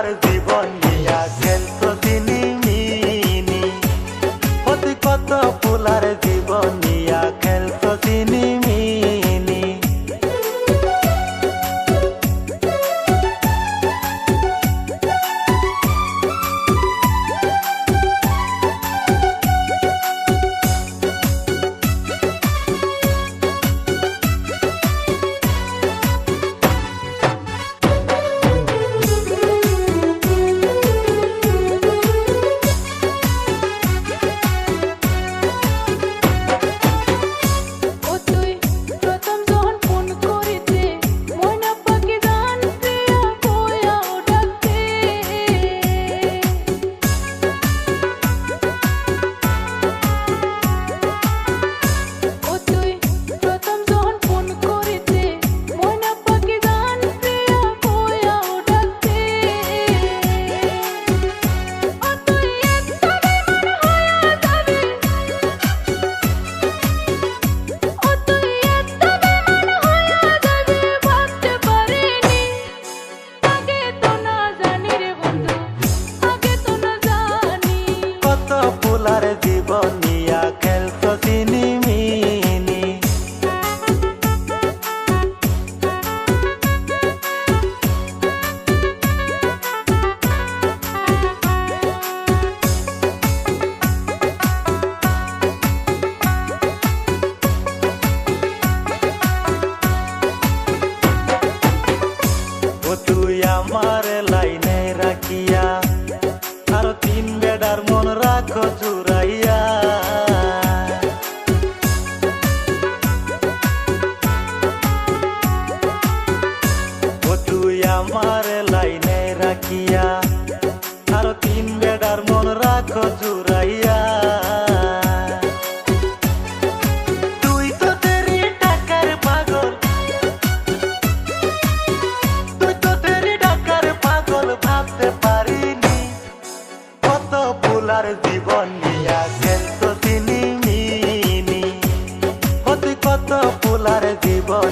আমার জীবন খেলার জীবনিয়া খেলত তিনি মিনি। তুই আমার লাইনে রাখিয়া জীবন নিয়া খেলতো তিনি মিনি। কত পোলার জীবন